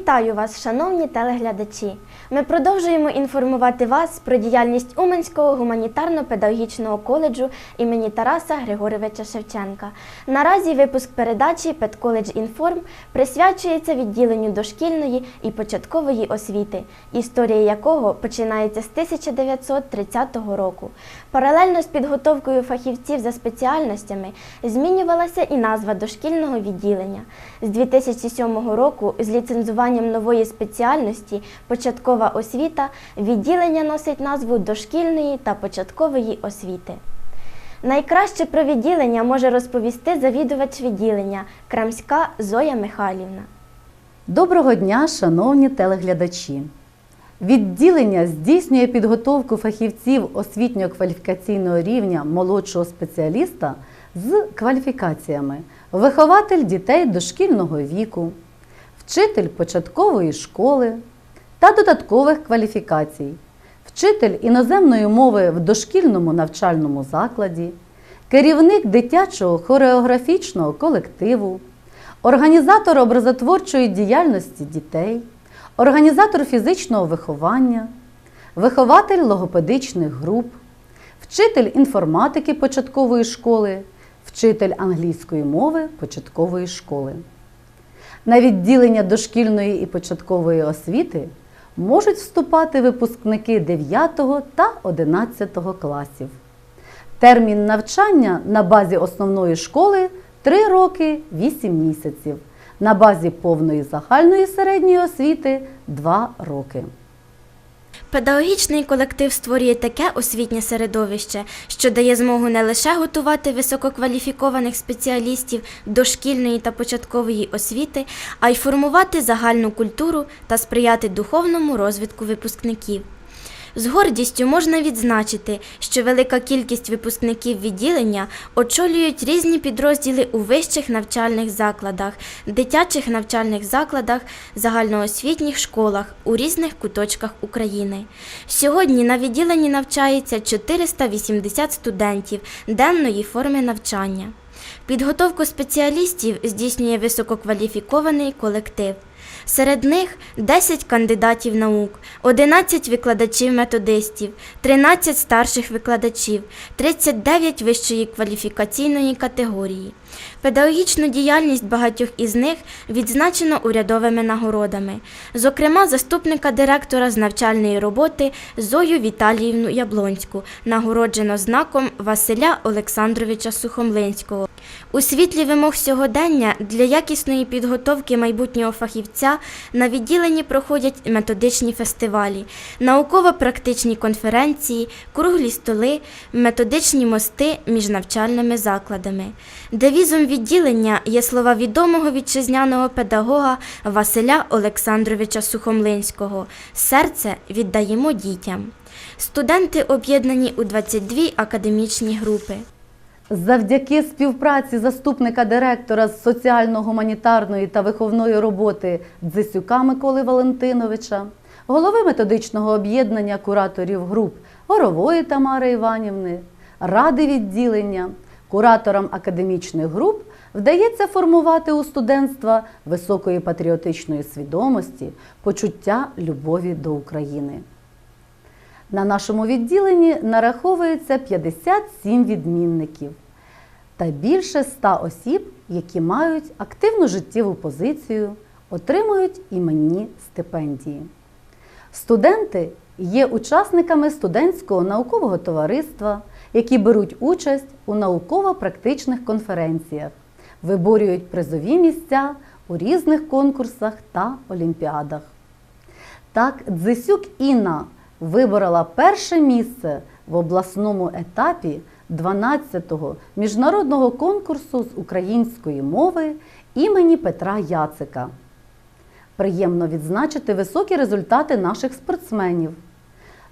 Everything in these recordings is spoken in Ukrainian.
Вітаю вас, шановні телеглядачі! Ми продовжуємо інформувати вас про діяльність Уманського гуманітарно-педагогічного коледжу імені Тараса Григоровича Шевченка. Наразі випуск передачі Педколедж Інформ присвячується відділенню дошкільної і початкової освіти, історія якого починається з 1930 року. Паралельно з підготовкою фахівців за спеціальностями змінювалася і назва дошкільного відділення. З 2007 року з ліцензуванням нової спеціальності початкова освіта відділення носить назву дошкільної та початкової освіти. Найкраще про відділення може розповісти завідувач відділення Крамська Зоя Михайлівна. Доброго дня, шановні телеглядачі! Відділення здійснює підготовку фахівців освітньо-кваліфікаційного рівня молодшого спеціаліста з кваліфікаціями вихователь дітей дошкільного віку, вчитель початкової школи та додаткових кваліфікацій, вчитель іноземної мови в дошкільному навчальному закладі, керівник дитячого хореографічного колективу, організатор образотворчої діяльності дітей, організатор фізичного виховання, вихователь логопедичних груп, вчитель інформатики початкової школи, вчитель англійської мови початкової школи. На відділення дошкільної і початкової освіти можуть вступати випускники 9 та 11 класів. Термін навчання на базі основної школи 3 роки 8 місяців, на базі повної загальної середньої освіти 2 роки. Педагогічний колектив створює таке освітнє середовище, що дає змогу не лише готувати висококваліфікованих спеціалістів дошкільної та початкової освіти, а й формувати загальну культуру та сприяти духовному розвитку випускників. З гордістю можна відзначити, що велика кількість випускників відділення очолюють різні підрозділи у вищих навчальних закладах, дитячих навчальних закладах, загальноосвітніх школах у різних куточках України. Сьогодні на відділенні навчається 480 студентів денної форми навчання. Підготовку спеціалістів здійснює висококваліфікований колектив. Серед них 10 кандидатів наук, 11 викладачів-методистів, 13 старших викладачів, 39 вищої кваліфікаційної категорії. Педагогічну діяльність багатьох із них відзначено урядовими нагородами, зокрема, заступника директора з навчальної роботи Зою Віталіївну Яблонську нагороджено знаком Василя Олександровича Сухомлинського. У світлі вимог сьогодення для якісної підготовки майбутнього фахівця на відділенні проходять методичні фестивалі, науково-практичні конференції, круглі столи, методичні мости між навчальними закладами. Девізом відділення є слова відомого вітчизняного педагога Василя Олександровича Сухомлинського Серце віддаємо дітям. Студенти об'єднані у 22 академічні групи. Завдяки співпраці заступника директора з соціально-гуманітарної та виховної роботи Дзисюка Миколи Валентиновича, голови методичного об'єднання кураторів груп Горової Тамари Іванівни, ради відділення, кураторам академічних груп вдається формувати у студентства високої патріотичної свідомості, почуття любові до України. На нашому відділенні нараховується 57 відмінників та більше 100 осіб, які мають активну життєву позицію, отримують іменні стипендії. Студенти є учасниками студентського наукового товариства, які беруть участь у науково-практичних конференціях, виборюють призові місця у різних конкурсах та олімпіадах. Так, Дзисюк Інна виборола перше місце в обласному етапі 12-го міжнародного конкурсу з української мови імені Петра Яцика. Приємно відзначити високі результати наших спортсменів.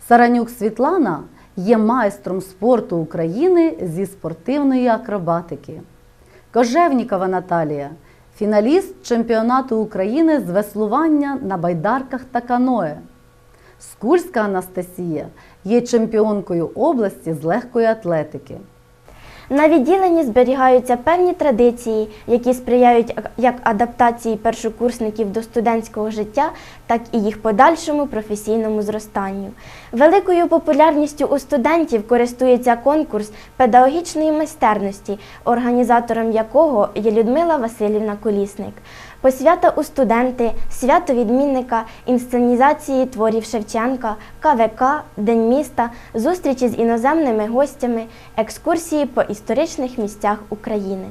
Саранюк Світлана є майстром спорту України зі спортивної акробатики. Кожевнікова Наталія фіналіст чемпіонату України з веслування на байдарках та каное. Скульська Анастасія є чемпіонкою області з легкої атлетики. На відділенні зберігаються певні традиції, які сприяють як адаптації першокурсників до студентського життя, так і їх подальшому професійному зростанню. Великою популярністю у студентів користується конкурс педагогічної майстерності, організатором якого є Людмила Васильівна Колісник. Посвята у студенти, свято відмінника, інсценізації творів Шевченка, КВК, День міста, зустрічі з іноземними гостями, екскурсії по історичних місцях України.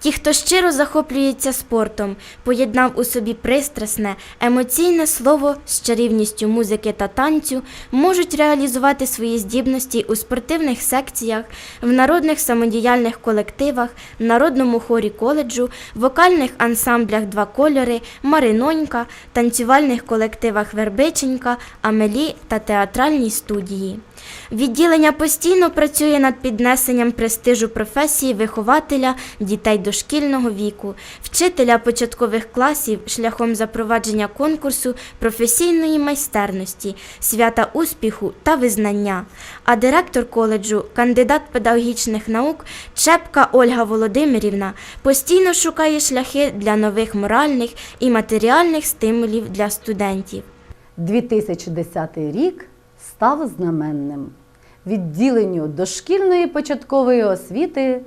Ті, хто щиро захоплюється спортом, поєднав у собі пристрасне, емоційне слово з чарівністю музики та танцю, можуть реалізувати свої здібності у спортивних секціях, в народних самодіяльних колективах, народному хорі коледжу, вокальних ансамблях Два кольори, Маринонька, танцювальних колективах Вербиченька, Амелі та театральній студії. Відділення постійно працює над піднесенням престижу професії вихователя дітей дошкільного віку, вчителя початкових класів шляхом запровадження конкурсу професійної майстерності, свята успіху та визнання. А директор коледжу, кандидат педагогічних наук Чепка Ольга Володимирівна постійно шукає шляхи для нових моральних і матеріальних стимулів для студентів. 2010 рік став знаменним. Відділенню дошкільної початкової освіти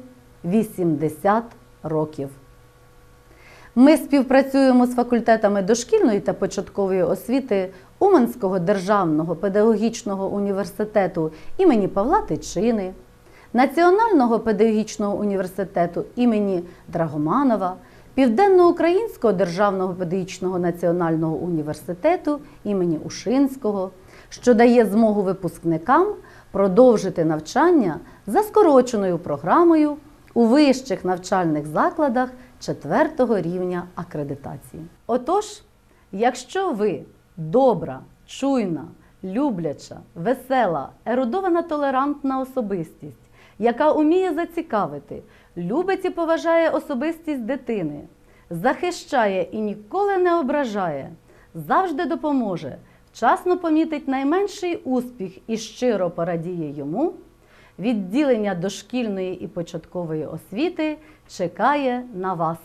80 років. Ми співпрацюємо з факультетами дошкільної та початкової освіти Уманського державного педагогічного університету імені Павла Тичини, Національного педагогічного університету імені Драгоманова, Південноукраїнського державного педагогічного національного університету імені Ушинського, що дає змогу випускникам продовжити навчання за скороченою програмою у вищих навчальних закладах четвертого рівня акредитації. Отож, якщо ви добра, чуйна, любляча, весела, ерудована толерантна особистість, яка уміє зацікавити, любить і поважає особистість дитини, захищає і ніколи не ображає, завжди допоможе, вчасно помітить найменший успіх і щиро порадіє йому. Відділення дошкільної і початкової освіти чекає на вас.